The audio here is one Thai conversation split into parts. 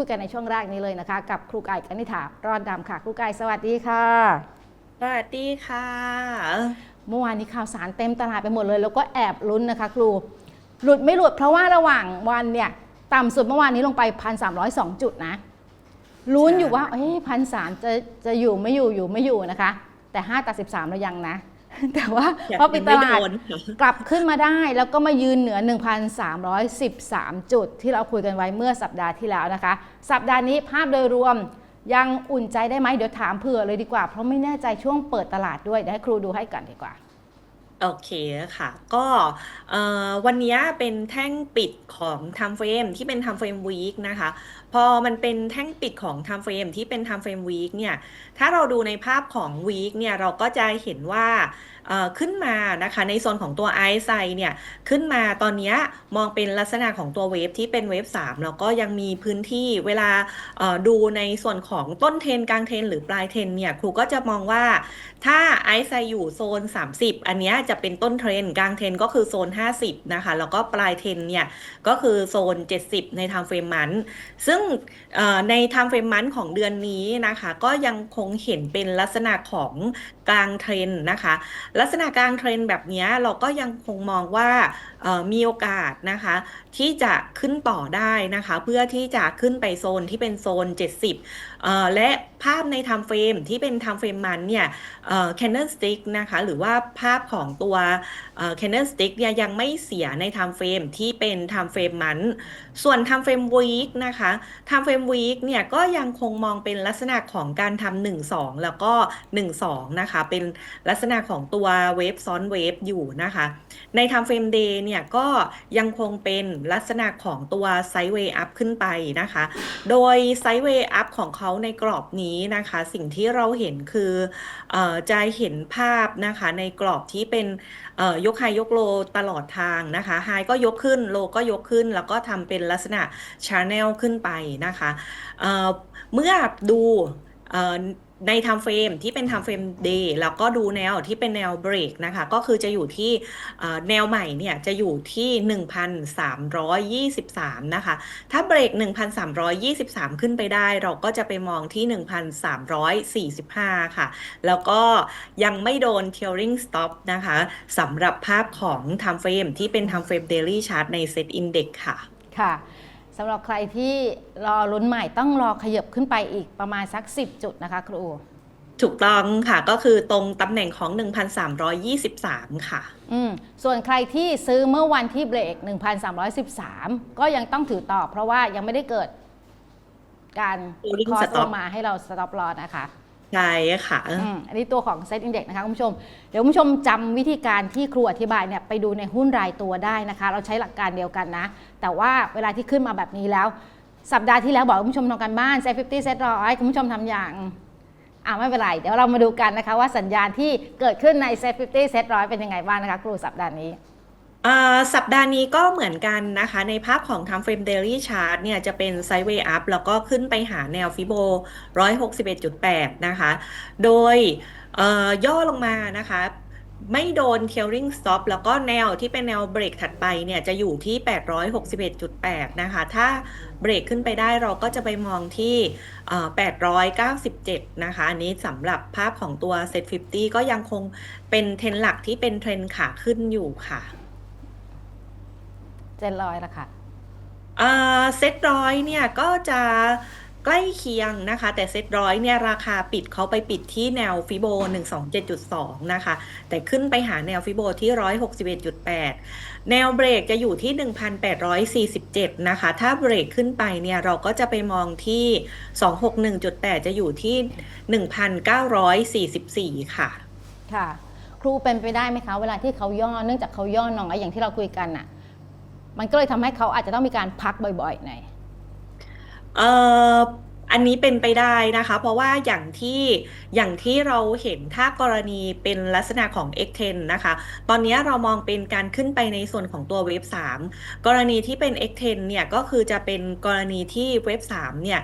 คุยกันในช่วงแรกนี้เลยนะคะ กับครูไก่กนิษฐารอดดำค่ะ ครูไก่สวัสดีค่ะ สวัสดีค่ะ เมื่อวานนี้ข่าวสารเต็มตลาดไปหมดเลย แล้วก็แอบลุ้นนะคะ ครู หลุดไม่หลุดเพราะว่าระหว่างวันเนี่ยต่ำสุดเมื่อวานนี้ลงไป 1,302 จุดนะลุ้นอยู่ว่าเอ้พันสามจะจะอยู่ไม่อยู่อยู่ไม่อยู่นะคะ แต่ 5ตัด13เรายังนะ แต่ว่าอยากพอปิดตลาดยังไม่โดนค่ะกลับขึ้นมาได้แล้วก็มายืนเหนือ 1,313 จุด ที่เราคุยกันไว้เมื่อสัปดาห์ที่แล้วนะคะ สัปดาห์นี้ภาพโดยรวมยังอุ่นใจได้ไหมเดี๋ยวถามเผื่อเลยดีกว่า เพราะไม่แน่ใจช่วงเปิดตลาดด้วยเดี๋ยวให้ครูดูให้ก่อนดีกว่า โอเคค่ะ ก็เอ่อวันนี้เป็นแท่งปิดของ time frame ที่เป็น time frame week นะคะ พอมันเป็นแท่งปิดของ time frame ที่เป็น time frame week เนี่ย ถ้าเราดูในภาพของ week เนี่ย เราก็จะเห็นว่าขึ้นมานะคะในโซนของตัว i อไซเนี่ยขึ้นมาตอนนี้มองเป็นลักษณะของตัวเวฟที่เป็นเวฟ3แล้วก็ยังมีพื้นที่เวลาดูในส่วนของต้นเทรนกลางเทรนหรือปลายเทรนเนี่ยครูก็จะมองว่าถ้าไอซ์ไซอยู่โซน 30 อันเนี้ยจะเป็นต้นเทรนกลางเทรนก็คือโซน 50 นะคะ แล้วก็ปลายเทรนเนี่ยก็คือโซน 70 ในไทม์เฟรมมันซึ่งในไทม์เฟรมมันของเดือนนี้นะคะ ก็ยังคงเห็นเป็นลักษณะของกลางเทรนนะคะ ลักษณะกลางเทรนแบบนี้เราก็ยังคงมองว่ามีโอกาสนะคะที่จะขึ้นต่อได้นะคะ เพื่อที่จะขึ้นไปโซนที่เป็นโซน 70 และภาพใน time frame ที่เป็น time frame มันเนี่ยเอ่อ candlestick นะคะ หรือว่าภาพของตัว candlestick เนี่ยยังไม่เสียใน time frame ที่เป็น time frame มัน ส่วน time frame week นะคะ time frame week เนี่ยก็ยังคงมองเป็นลักษณะของการทำ1 2แล้วก็1 2นะคะ เป็นลักษณะของตัวเวฟซ้อนเวฟอยู่นะคะ ใน time frame day เนี่ยก็ยังคงเป็นลักษณะของตัว sideway up ขึ้นไปนะคะ โดย sideway up ของเขาในกรอบนี้นะคะ สิ่งที่เราเห็นคืออจะเห็นภาพนะคะในกรอบที่เป็นยกไฮยกโลตลอดทางนะคะไฮก็ยกขึ้นโลก็ยกขึ้น แล้วก็ทำเป็นลักษณะ channel ขึ้นไปนะคะเเมื่อดู ใน time frame ที่เป็น time frame day แล้วก็ดูแนวที่เป็นแนว break นะคะ ก็คือจะอยู่ที่แนวใหม่เนี่ยจะอยู่ที่ 1,323 นะคะ ถ้าเบรก 1,323 ขึ้นไปได้ เราก็จะไปมองที่ 1,345 ค่ะ แล้วก็ยังไม่โดน trailing stop นะคะสำหรับภาพของ time frame ที่เป็น time frame daily chart ใน set index ค่ะค่ะ สำหรับใครที่รอลุ้นใหม่ต้องรอขยับขึ้นไปอีกประมาณสัก 10 จุดนะคะ ครูถูกต้องค่ะก็คือตรงตำแหน่งของ 1,323 ค่ะ อืมส่วนใครที่ซื้อเมื่อวันที่เบรก 1,313 ก็ยังต้องถือต่อ เพราะว่ายังไม่ได้เกิดการ Rolling คอส stop ลงมาให้เราสต็อปลอนะคะ ใช่ค่ะ อืมอันนี้ตัวของเซตอินเด็กนะคะคุณผู้ชม เดี๋ยวคุณผู้ชมจำวิธีการที่ครูอธิบายเนี่ยไปดูในหุ้นรายตัวได้นะคะ เราใช้หลักการเดียวกันนะ แต่ว่าเวลาที่ขึ้นมาแบบนี้แล้ว สัปดาห์ที่แล้วบอกคุณผู้ชมทำการบ้านเซตฟิฟตี้เซตร้อยคุณผู้ชมทำอย่างอ่าไม่เป็นไร เดี๋ยวเรามาดูกันนะคะว่าสัญญาณที่เกิดขึ้นในเซตฟิฟตี้เซตร้อยเป็นยังไงบ้างนะคะ ครูสัปดาห์นี้ อ่าสัปดาห์นี้ก็เหมือนกันนะคะ ในภาพของ time frame daily chart เนี่ยจะเป็น sideway up แล้วก็ขึ้นไปหาแนวฟิโบ 161.8 นะคะ โดยย่อลงมานะคะ ไม่โดน trailing stop แล้วก็แนวที่เป็นแนวเบรกถัดไปเนี่ยจะอยู่ที่ 861.8 นะคะ ถ้าเบรกขึ้นไปได้เราก็จะไปมองที่เอ่อ897 นะคะ อันนี้สำหรับภาพของตัว set 50 ก็ยังคงเป็นเทรนหลักที่เป็นเทรนขาขึ้นอยู่ค่ะ เจ็ดร้อยละค่ะ อ่าเซตร้อยเนี่ยก็จะใกล้เคียงนะคะ แต่เซตร้อยเนี่ยราคาปิดเขาไปปิดที่แนวฟิโบ127.2 นะคะ แต่ขึ้นไปหาแนวฟิโบที่ 161.8 แนวเบรกจะอยู่ที่ 1,847 นะคะ ถ้าเบรกขึ้นไปเนี่ยเราก็จะไปมองที่ 261.8 จะอยู่ที่ 1,944 ค่ะ ค่ะ ครูเป็นไปได้ไหมคะ เวลาที่เขาย่อเนื่องจากเขาย่อน้อยอย่างที่เราคุยกันน่ะ มันก็เลยทำให้เขาอาจจะต้องมีการพักบ่อยๆใน่ อันนี้เป็นไปได้นะคะ เพราะว่าอย่างที่อย่างที่เราเห็นถ้ากรณีเป็นลักษณะของ X10 นะคะ ตอนนี้เรามองเป็นการขึ้นไปในส่วนของตัวเวฟ3กรณีที่เป็น X10 เนี่ยก็คือจะเป็นกรณีที่เวฟ3เนี่ย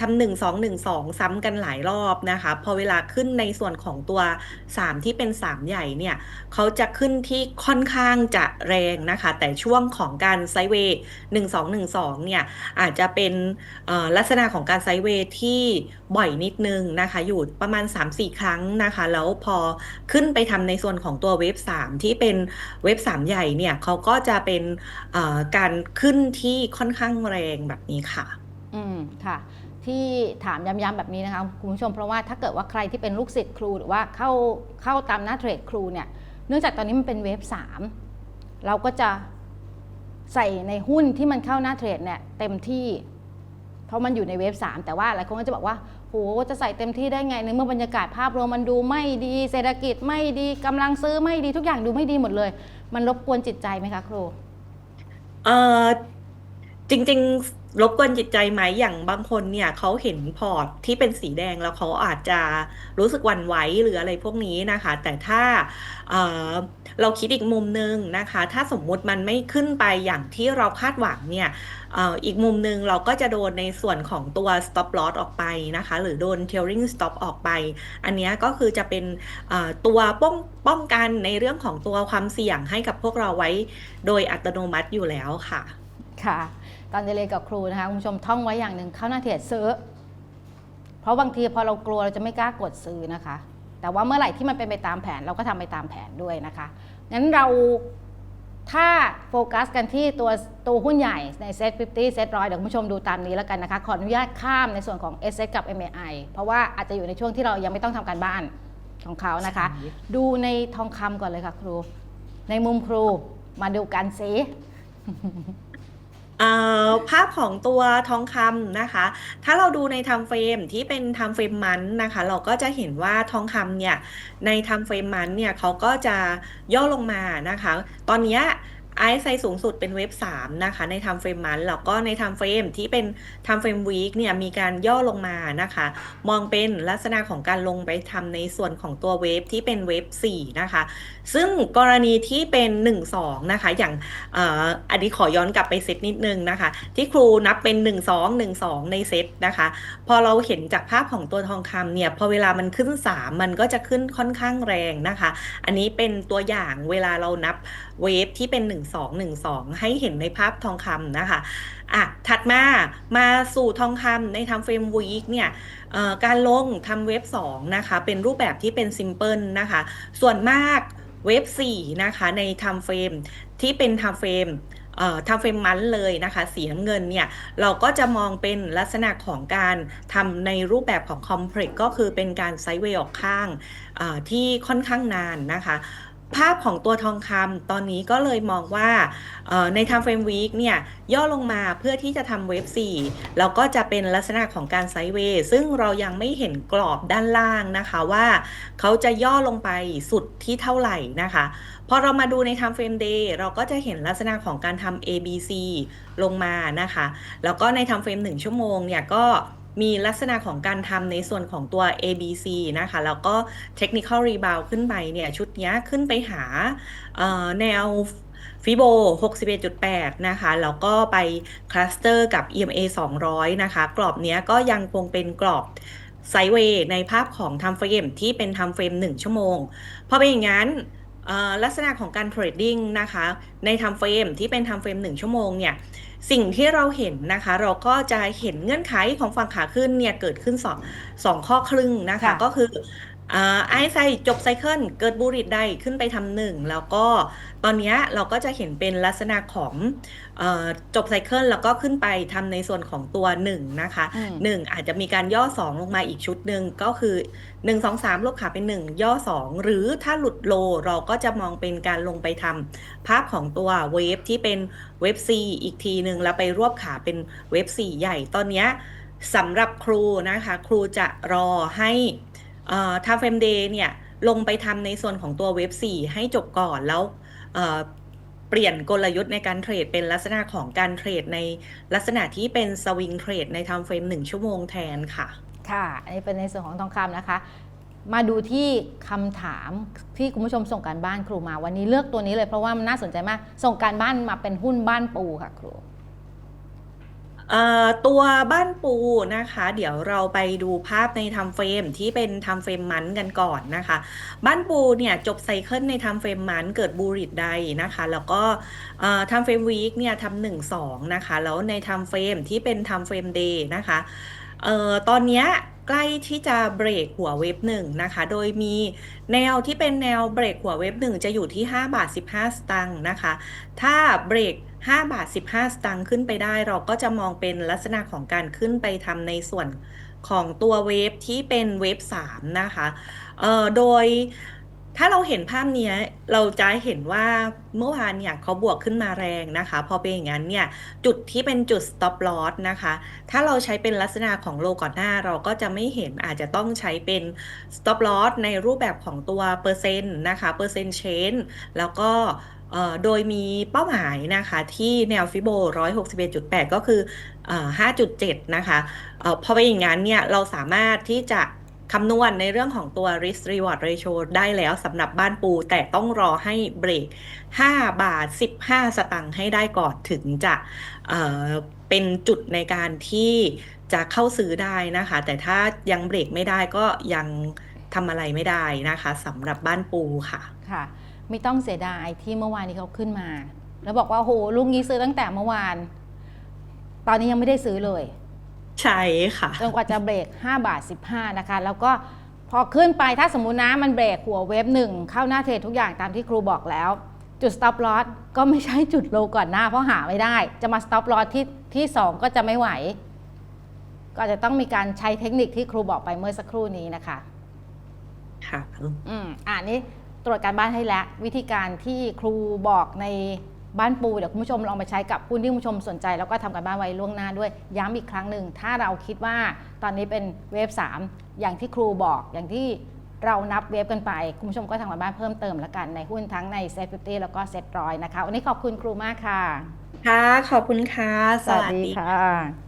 ทำหนึ่งสองหนึ่งสองซ้ำกันหลายรอบนะคะ พอเวลาขึ้นในส่วนของตัว 3 ที่เป็น 3 ใหญ่เนี่ยเขาจะขึ้นที่ค่อนข้างจะแรงนะคะ แต่ช่วงของการไซเวย์1212เนี่ยอาจจะเป็นลักษณะของการไซด์เวย์ที่บ่อยนิดนึงนะคะ อยู่ประมาณ 3-4 ครั้งนะคะ แล้วพอขึ้นไปทำในส่วนของตัวเวฟ3ที่เป็นเวฟ3 ใหญ่เนี่ยเขาก็จะเป็นการขึ้นที่ค่อนข้างแรงแบบนี้ค่ะ อืมค่ะที่ถามย้ำๆแบบนี้นะคะคุณผู้ชมเพราะว่าถ้าเกิดว่าใครที่เป็นลูกศิษย์ครูหรือว่าเข้าเข้าตามหน้าเทรดครูเนี่ยเนื่องจากตอนนี้มันเป็นเวฟ3เราก็จะใส่ในหุ้นที่มันเข้าหน้าเทรดเนี่ยเต็มที่ เพราะมันอยู่ในเวฟ3แต่ว่าหลายคนก็จะบอกว่าโหจะใส่เต็มที่ได้ไงในเมื่อบรรยากาศภาพรวมมันดูไม่ดี เศรษฐกิจไม่ดีกำลังซื้อไม่ดีทุกอย่างดูไม่ดีหมดเลย มันรบกวนจิตใจไหมคะครูเออ จริง ๆ รบกวนจิตใจไหมอย่างบางคนเนี่ยเขาเห็นพอร์ตที่เป็นสีแดงแล้วเขาอาจจะรู้สึกหวั่นไหวหรืออะไรพวกนี้นะคะ แต่ถ้าเเราคิดอีกมุมหนึ่งนะคะ ถ้าสมมุติมันไม่ขึ้นไปอย่างที่เราคาดหวังเนี่ยอ,อีกมุมหนึ่งเราก็จะโดนในส่วนของตัว stop loss ออกไปนะคะ หรือโดน trailing stop ออกไป อันนี้ก็คือจะเป็นตัวป้องป้องกันในเรื่องของตัวความเสี่ยงให้กับพวกเราไว้ โดยอัตโนมัติอยู่แล้วค่ะ ค่ะ ตอนจะเรียนกับครูนะคะคุณผู้ชมท่องไว้อย่างหนึ่งเข้าหน้าเทรดซื้อ เพราะบางทีพอเรากลัวเราจะไม่กล้ากดซื้อนะคะ แต่ว่าเมื่อไหร่ที่มันเป็นไปตามแผนเราก็ทำไปตามแผนด้วยนะคะงั้นเราถ้าโฟกัสกันที่ตัวตัวหุ้นใหญ่ในเซ็ต50เซ็ตร้อยเดี๋ยวคุณผู้ชมดูตามนี้แล้วกันนะคะ ขออนุญาตข้ามในส่วนของ s อกับ MAI เพราะว่าอาจจะอยู่ในช่วงที่เรายังไม่ต้องทำการบ้านของเขานะคะ ดูในทองคำก่อนเลยค่ะครู ในมุมครูมาดูกันซิ เอ่อภาพของตัวทองคำนะคะ ถ้าเราดูในไทม์เฟรมที่เป็นไทม์เฟรมมันนะคะ เราก็จะเห็นว่าทองคำเนี่ยในไทม์เฟรมมันเนี่ยเขาก็จะย่อลงมานะคะ ตอนเนี้ย ไอซ์ไซสูงสุดเป็นเว็บ3นะคะในไทม์เฟรมมันแล้วก็ในไทม์เฟรมที่เป็นไทม์เฟรมวีคเนี่ยมีการย่อลงมานะคะ มองเป็นลักษณะของการลงไปทำในส่วนของตัวเวฟที่เป็นเวฟ4นะคะ ซึ่งกรณีที่เป็น 1 2 นะคะ อย่างอ่ออันนี้ขอย้อนกลับไปเซตนิดนึงนะคะ ที่ครูนับเป็น 1 2 1 2 ในเซตนะคะ พอเราเห็นจากภาพของตัวทองคำเนี่ยพอเวลามันขึ้น 3 มันก็จะขึ้นค่อนข้างแรงนะคะ อันนี้เป็นตัวอย่างเวลาเรานับ เวฟที่เป็น 1 2 1 2 ให้เห็นในภาพทองคำนะคะอะถัดมามาสู่ทองคำในทำเฟรมวีคเนี่ยการลงทำเว็บ2นะคะ เป็นรูปแบบที่เป็นซิมเพิลนะคะ ส่วนมากเว็บ4นะคะในทำเฟรมที่เป็นทำเฟรมทำเฟรมมันเลยนะคะ สีน้ำเงินเนี่ยเราก็จะมองเป็นลักษณะของการทำในรูปแบบของคอมเพล็กก็คือเป็นการไซด์เวย์ออกข้างที่ค่อนข้างนานนะคะ ภาพของตัวทองคำตอนนี้ก็เลยมองว่าใน Time Frame Week เนี่ยย่อลงมาเพื่อที่จะทำเวฟ4แล้วก็จะเป็นลักษณะของการไซด์เวย์ซึ่งเรายังไม่เห็นกรอบด้านล่างนะคะว่าเขาจะย่อลงไปสุดที่เท่าไหร่นะคะพอเรามาดูใน Time Frame Day เราก็จะเห็นลักษณะของการทำ ABC ลงมานะคะ แล้วก็ใน Time Frame 1 ชั่วโมงเนี่ยก็ มีลักษณะของการทำในส่วนของตัว ABC นะคะ แล้วก็ Technical Rebound ขึ้นไปเนี่ย ชุดนี้ขึ้นไปหาแนวฟิโบ 61.8 นะคะ แล้วก็ไปคลัสเตอร์กับ EMA 200 นะคะ กรอบนี้ก็ยังคงเป็นกรอบไซเวย์ในภาพของ Time Frame ที่เป็น Time Frame 1ชั่วโมงพอเป็นอย่างนั้นลักษณะของการเทรดดิ้งนะคะ ใน Time Frame ที่เป็น Time Frame 1ชั่วโมงเนี่ยสิ่งที่เราเห็นนะคะ เราก็จะเห็นเงื่อนไขของฝั่งขาขึ้นเนี่ยเกิดขึ้นสองสองข้อครึ่งนะคะค่ะก็คืออ่า ไอซ์ไซจบไซเคิลเกิดบูริดได้ขึ้นไปทำหนึ่งแล้วก็ตอนเนี้ยเราก็จะเห็นเป็นลักษณะของเออจบไซเคิลแล้วก็ขึ้นไปทำในส่วนของตัวหนึ่งนะคะอืมหนึ่งอาจจะมีการย่อสองลงมาอีกชุดหนึ่งก็คือหนึ่งสองสามลบขาเป็นหนึ่งย่อสองหรือถ้าหลุดโลเราก็จะมองเป็นการลงไปทำภาพของตัวเวฟที่เป็นเวฟ C อีกทีหนึ่งแล้วไปรวบขาเป็นเวฟ C ใหญ่ตอนเนี้ยสำหรับครูนะคะ ครูจะรอให้ ทาเฟมเดย์เนี่ยลงไปทำในส่วนของตัวเวฟ4ให้จบก่อนแล้วเปลี่ยนกลยุทธ์ในการเทรดเป็นลักษณะของการเทรดในลักษณะที่เป็นสวิงเทรดในทม์เฟรมหนึ่งชั่วโมงแทนค่ะ ค่ะ อันนี้เป็นในส่วนของทองคำนะคะ มาดูที่คำถามที่คุณผู้ชมส่งการบ้านครูมา วันนี้เลือกตัวนี้เลยเพราะว่ามันน่าสนใจมาก ส่งการบ้านมาเป็นหุ้นบ้านปูค่ะครู เอ่อตัวบ้านปูนะคะ เดี๋ยวเราไปดูภาพในทม์เฟรมที่เป็นทม์เฟรมมันกันก่อนนะคะ บ้านปูเนี่ยจบไซเคิลในทม์เฟรมมันเกิดบูริดไดนะคะ แล้วก็ทม์เฟรมวีคเนี่ยทำหนึ่งสองนะคะ แล้วในทม์เฟรมที่เป็นทม์เฟรมเดย์นะคะเอ่อตอนเนี้ยใกล้ที่จะเบรกหัวเว็บหนึ่งนะคะ โดยมีแนวที่เป็นแนวเบรกหัวเว็บหนึ่งจะอยู่ที่ 5 บาท 15 สตางค์นะคะ ถ้าเบรก 5 บาท 15 สตางค์ขึ้นไปได้ เราก็จะมองเป็นลักษณะของการขึ้นไปทำในส่วนของตัวเวฟที่เป็นเวฟ3นะคะเอ่อโดยถ้าเราเห็นภาพเนี้ยเราจะเห็นว่าเมื่อวานเนี่ยเขาบวกขึ้นมาแรงนะคะ พอเป็นอย่างนั้นเนี่ยจุดที่เป็นจุด stop loss นะคะ ถ้าเราใช้เป็นลักษณะของโลก่อนหน้าเราก็จะไม่เห็นอาจจะต้องใช้เป็น stop loss ในรูปแบบของตัวเปอร์เซ็นต์นะคะเปอร์เซ็นต์เชนแล้วก็ โดยมีเป้าหมายนะคะที่แนวฟิโบ 161.8 ก็คืออ5.7 นะคะอพอเป็นอย่างนั้นเนี่ยเราสามารถที่จะคำนวณในเรื่องของตัว risk reward ratio ได้แล้วสำหรับบ้านปู แต่ต้องรอให้เบรก 5 บาท 15 สตังค์ให้ได้ก่อนถึงจะเเป็นจุดในการที่จะเข้าซื้อได้นะคะ แต่ถ้ายังเบรกไม่ได้ก็ยังทำอะไรไม่ได้นะคะสำหรับบ้านปูค่ะค่ะ ไม่ต้องเสียดายที่เมื่อวานนี้เขาขึ้นมา แล้วบอกว่าโหลูกนี้ซื้อตั้งแต่เมื่อวาน ตอนนี้ยังไม่ได้ซื้อเลย ใช่ค่ะจนกว่าจะเบรก 5 บาท 15 นะคะ แล้วก็พอขึ้นไปถ้าสมมุตินะมันเบรกหัวเว็บหนึ่งเข้าหน้าเทรดทุกอย่างตามที่ครูบอกแล้ว จุด stop loss ก็ไม่ใช่จุดโลก่อนหน้าเพราะหาไม่ได้ จะมา stop loss ที่ที่ 2 ก็จะไม่ไหว ก็อาจจะต้องมีการใช้เทคนิคที่ครูบอกไปเมื่อสักครู่นี้นะคะ ค่ะ อืมอ่านี้ ตรวจการบ้านให้แล้ว วิธีการที่ครูบอกในบ้านปูเดี๋ยวคุณผู้ชมลองไปใช้กับหุ้นที่คุณผู้ชมสนใจ แล้วก็ทำการบ้านไว้ล่วงหน้าด้วย ย้ำอีกครั้งหนึ่งถ้าเราคิดว่าตอนนี้เป็นเวฟ3 อย่างที่ครูบอกอย่างที่เรานับเวฟกันไป คุณผู้ชมก็ทำการบ้านเพิ่มเติมแล้วกันในหุ้นทั้งในเซ็ตฟิแล้วก็เซ็ตร้อยนะคะวันนี้ขอบคุณครูมากค่ะ ค่ะ ขอบคุณค่ะ สวัสดีค่ะค่ะ